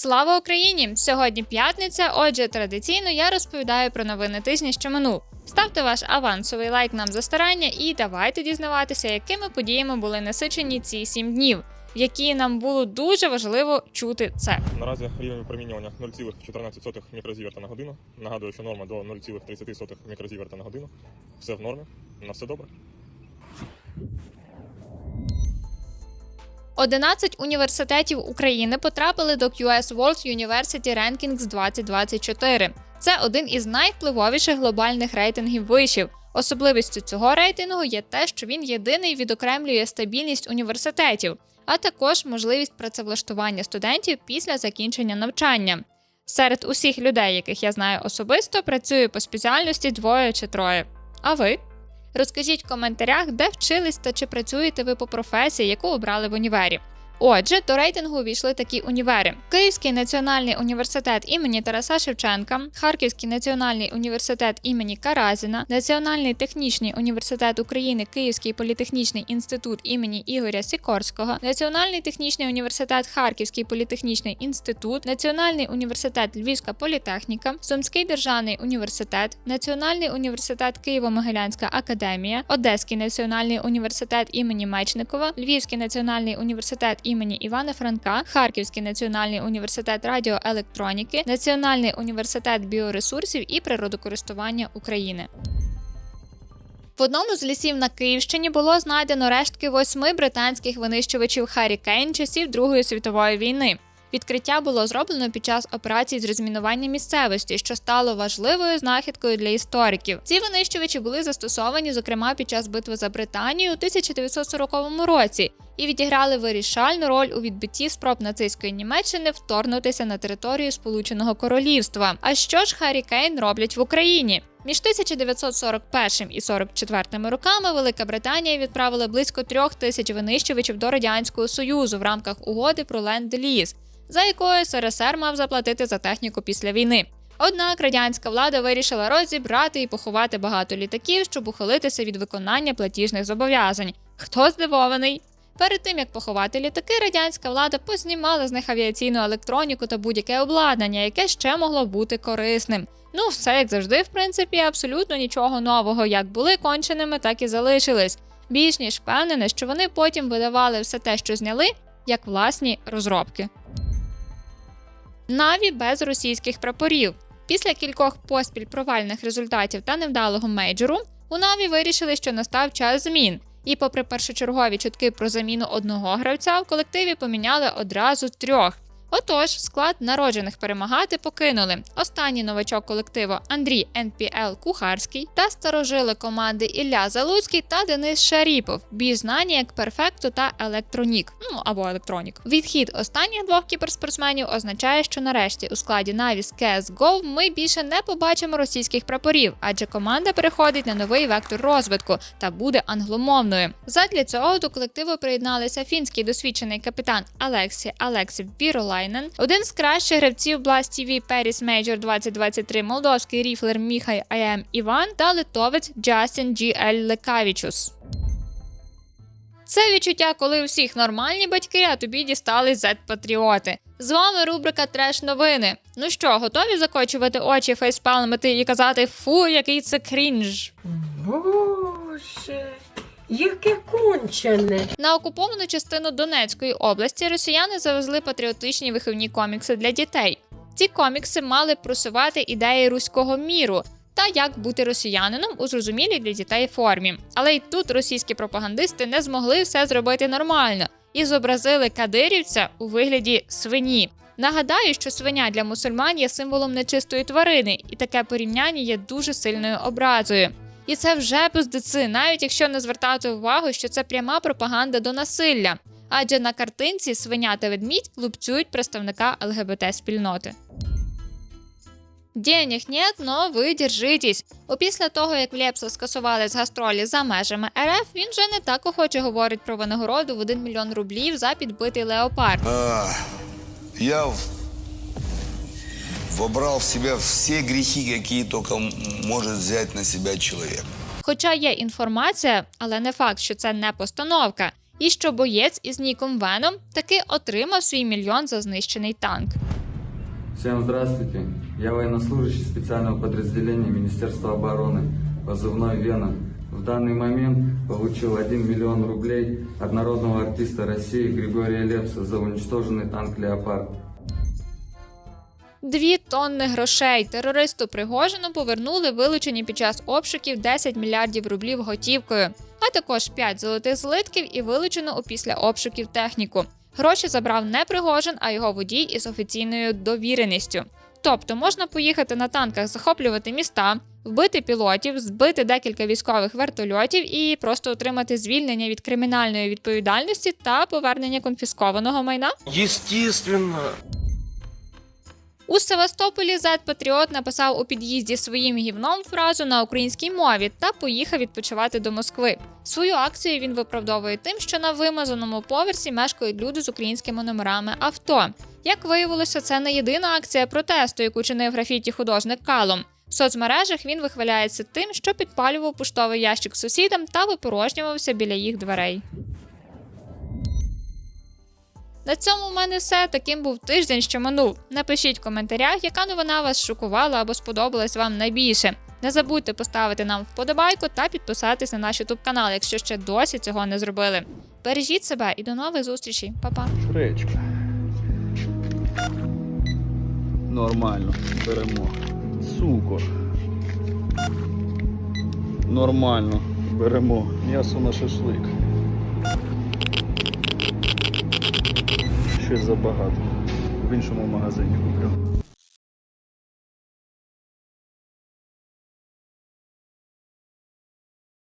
Слава Україні! Сьогодні п'ятниця. Отже, традиційно я розповідаю про новини тижня, що минув. Ставте ваш авансовий лайк нам за старання і давайте дізнаватися, якими подіями були насичені ці сім днів, які нам було дуже важливо чути це. Наразі рівень випромінювання 0,14 мікрозіверта на годину. Нагадую, що норма до 0,30 мікрозіверта на годину. Все в нормі, на все добре. 11 університетів України потрапили до QS World University Rankings 2024. Це один із найвпливовіших глобальних рейтингів вишів. Особливістю цього рейтингу є те, що він єдиний відокремлює стабільність університетів, а також можливість працевлаштування студентів після закінчення навчання. Серед усіх людей, яких я знаю особисто, працює по спеціальності двоє чи троє. А ви? Розкажіть в коментарях, де вчились та чи працюєте ви по професії, яку обрали в універі. Отже, до рейтингу увійшли такі універи: Київський національний університет імені Тараса Шевченка, Харківський національний університет імені Каразіна, Національний технічний університет України, Київський політехнічний інститут імені Ігоря Сікорського, Національний технічний університет Харківський політехнічний інститут, Національний університет Львівська політехніка, Сумський державний університет, Національний університет Києво-Могилянська академія, Одеський національний університет імені Мечникова, Львівський національний університет імені Івана Франка, Харківський національний університет радіоелектроніки, Національний університет біоресурсів і природокористування України. В одному з лісів на Київщині було знайдено рештки восьми британських винищувачів Харі Кейн часів Другої світової війни. Відкриття було зроблено під час операцій з розмінування місцевості, що стало важливою знахідкою для істориків. Ці винищувачі були застосовані, зокрема, під час битви за Британію у 1940 році і відіграли вирішальну роль у відбитті спроб нацистської Німеччини вторгнутися на територію Сполученого Королівства. А що ж Харі Кейн роблять в Україні? Між 1941 і 44 роками Велика Британія відправила близько трьох тисяч винищувачів до радянського союзу в рамках угоди про ленд-ліз, за якою СРСР мав заплатити за техніку після війни. Однак радянська влада вирішила розібрати і поховати багато літаків, щоб ухилитися від виконання платіжних зобов'язань. Хто здивований? Перед тим як поховати літаки, радянська влада познімала з них авіаційну електроніку та будь-яке обладнання, яке ще могло бути корисним. Ну, все як завжди, в принципі, абсолютно нічого нового, як були конченими, так і залишились. Більш ніж впевнена, що вони потім видавали все те, що зняли, як власні розробки. Наві без російських прапорів. Після кількох поспіль провальних результатів та невдалого мейджору у Наві вирішили, що настав час змін. І, попри першочергові чутки про заміну одного гравця, в колективі поміняли одразу трьох. Отож, склад народжених перемагати покинули. Останній новачок колективу Андрій НПЛ Кухарський та старожили команди Ілля Залуцький та Денис Шаріпов, більш знані як Перфекто та Електронік, ну або Електронік. Відхід останніх двох кіберспортсменів означає, що нарешті у складі Navis CSGO ми більше не побачимо російських прапорів, адже команда переходить на новий вектор розвитку та буде англомовною. Задля цього до колективу приєдналися фінський досвідчений капітан Алексі Алексів Біролайнен, один з кращих гравців Blast TV Paris Major 2023, молдовський ріфлер Міхай АМ Іван та литовець Джастін GL Лекавічус. Це відчуття, коли у всіх нормальні батьки, а тобі дістались зет-патріоти. З вами рубрика Треш новини. Ну що, готові закочувати очі, фейспалмити і казати фу, який це крінж? Боже, яке кончене. На окуповану частину Донецької області росіяни завезли патріотичні виховні комікси для дітей. Ці комікси мали просувати ідеї руського міру та як бути росіянином у зрозумілій для дітей формі. Але й тут російські пропагандисти не змогли все зробити нормально і зобразили кадирівця у вигляді свині. Нагадаю, що свиня для мусульман є символом нечистої тварини, і таке порівняння є дуже сильною образою. І це вже пиздеци, навіть якщо не звертати увагу, що це пряма пропаганда до насилля. Адже на картинці свиня та ведмідь лупцюють представника ЛГБТ-спільноти. Денег нет, но ви держитесь. Опісля того, як в Лепса скасували з гастролі за межами РФ, він вже не так охоче говорить про винагороду в 1 мільйон рублів за підбитий леопард. А, я вобрал в себя все грехи, какие только м- может взять на себя человек. Хоча є інформація, але не факт, що це не постановка, і що боєць із ніком Веном таки отримав свій мільйон за знищений танк. Всем здравствуйте. Я военнослужащий специального подразделения Министерства обороны, позывной «Веном». В данный момент получил 1 миллион рублей от народного артиста России Григория Лепса за уничтоженный танк «Леопард». Дві тонни грошей терористу Пригожину повернули вилучені під час обшуків 10 мільярдів рублів готівкою, а також 5 золотих злитків і вилучену у після обшуків техніку. Гроші забрав не Пригожин, а його водій із офіційною довіреністю. Тобто можна поїхати на танках захоплювати міста, вбити пілотів, збити декілька військових вертольотів і просто отримати звільнення від кримінальної відповідальності та повернення конфіскованого майна. Естественно. У Севастополі Зет Патріот написав у під'їзді своїм гівном фразу на українській мові та поїхав відпочивати до Москви. Свою акцію він виправдовує тим, що на вимазаному поверсі мешкають люди з українськими номерами авто. Як виявилося, це не єдина акція протесту, яку чинив графіті художник Калом. В соцмережах він вихваляється тим, що підпалював поштовий ящик сусідам та випорожнювався біля їх дверей. На цьому в мене все. Таким був тиждень, що минув. Напишіть в коментарях, яка новина вас шокувала або сподобалась вам найбільше. Не забудьте поставити нам вподобайку та підписатись на наш YouTube канал, якщо ще досі цього не зробили. Бережіть себе і до нових зустрічей, Па-па! Гречка. Нормально, беремо. Цукор. Нормально, беремо. М'ясо на шашлик. Щось забагато. В іншому магазині куплю.